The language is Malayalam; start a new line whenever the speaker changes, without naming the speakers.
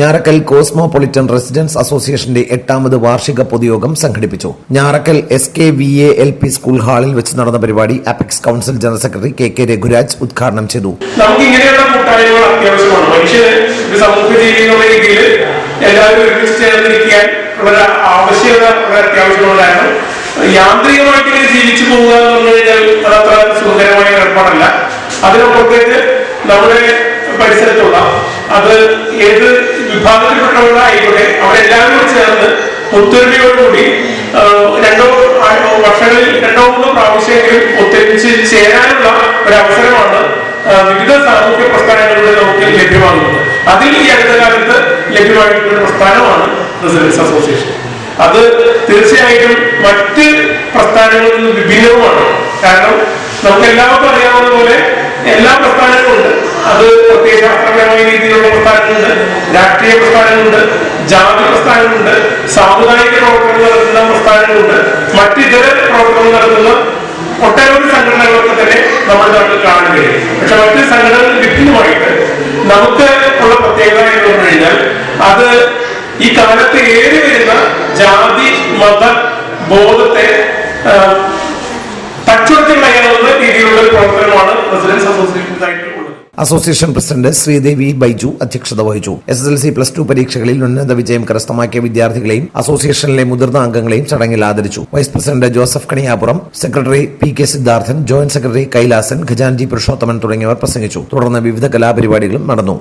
ഞാറക്കൽ കോസ്മോപൊളിറ്റൻ റെസിഡൻസ് അസോസിയേഷന്റെ എട്ടാമത് വാർഷിക പൊതുയോഗം സംഘടിപ്പിച്ചു. Njarakkal S K V A L P school ഹാളിൽ വെച്ച് നടന്ന പരിപാടി apex council general secretary K K Raghuraj ഉദ്ഘാടനം ചെയ്തു.
നമുക്ക് ഇങ്ങനെയുള്ള എല്ലാവരും ഒരുമിച്ച് ചേർന്ന് നിൽക്കാൻ വളരെ ആവശ്യകത വളരെ അത്യാവശ്യമുള്ളതാണ് യാന്ത്രികമായിട്ട് ഇങ്ങനെ ജീവിച്ചു പോവുക എന്ന് പറഞ്ഞു കഴിഞ്ഞാൽ അത് അത്ര സുന്ദരമായ ഏർപ്പാടല്ല. അതിനപ്പുറത്തേക്ക് നമ്മുടെ പരിസരത്തുള്ള അത് ഏത് വിഭാഗത്തിൽപ്പെട്ടവരായിക്കോട്ടെ അവരെല്ലാവരും ചേർന്ന് ഒത്തൊരുമയോടുകൂടി രണ്ടോ വർഷങ്ങളിൽ രണ്ടോ മൂന്നോ പ്രാവശ്യമെങ്കിലും ഒത്തൊരുമിച്ച് ചേരാനുള്ള ഒരു അവസരമാണ് വിവിധ സാമൂഹ്യ പ്രസ്ഥാനങ്ങളിലൂടെ നമുക്ക് ലഭ്യമാകുന്നത്. അതിൽ ഈ അടുത്ത കാലത്ത് ലഭ്യമായിട്ടുള്ള പ്രസ്ഥാനമാണ് റെസിഡൻസ് അസോസിയേഷൻ. അത് തീർച്ചയായിട്ടും മറ്റ് പ്രസ്ഥാനങ്ങളിൽ നിന്ന് വിഭിന്നവുമാണ്. കാരണം നമുക്ക് എല്ലാവർക്കും അറിയാവുന്ന പോലെ എല്ലാ പ്രസ്ഥാനങ്ങളും ഉണ്ട്. അത് പ്രസ്ഥാനങ്ങളുണ്ട് രാഷ്ട്രീയ പ്രസ്ഥാനങ്ങളുണ്ട് ജാതി പ്രസ്ഥാനങ്ങളുണ്ട് സാമുദായിക പ്രവർത്തനങ്ങൾ നടത്തുന്ന പ്രസ്ഥാനങ്ങളുണ്ട്. മറ്റിതര പ്രവർത്തനങ്ങൾ നടത്തുന്ന ഒട്ടനവധി സംഘടനകളൊക്കെ തന്നെ നമ്മുടെ നാട്ടിൽ കാണുകയും പക്ഷെ മറ്റ് സംഘടനകൾ വിഭിന്നമായിട്ട് നമുക്ക് ഉള്ള പ്രത്യേകത എന്ന് പറഞ്ഞു കഴിഞ്ഞാൽ അത് ഈ കാലത്ത് ഏറി വരുന്ന ജാതി മത ബോധത്തെ ആ, തച്ചുടച്ച് കളയാവുന്ന രീതിയിലുള്ള ഒരു പ്രവർത്തനമാണ് അസോസിയേഷൻസായിട്ട് ഉള്ളത്
അസോസിയേഷൻ പ്രസിഡന്റ് ശ്രീദേവി ബൈജു അധ്യക്ഷത വഹിച്ചു. S S L C plus two പരീക്ഷകളിൽ ഉന്നത വിജയം കരസ്ഥമാക്കിയ വിദ്യാർത്ഥികളെയും അസോസിയേഷനിലെ മുതിർന്ന അംഗങ്ങളെയും ചടങ്ങിൽ ആദരിച്ചു. Vice president Joseph Kaniyapuram secretary P K Siddharthan joint secretary Kailasan ഖജാൻജി Purushothaman തുടങ്ങിയവർ പ്രസംഗിച്ചു. തുടർന്ന് വിവിധ കലാപരിപാടികളും നടന്നു.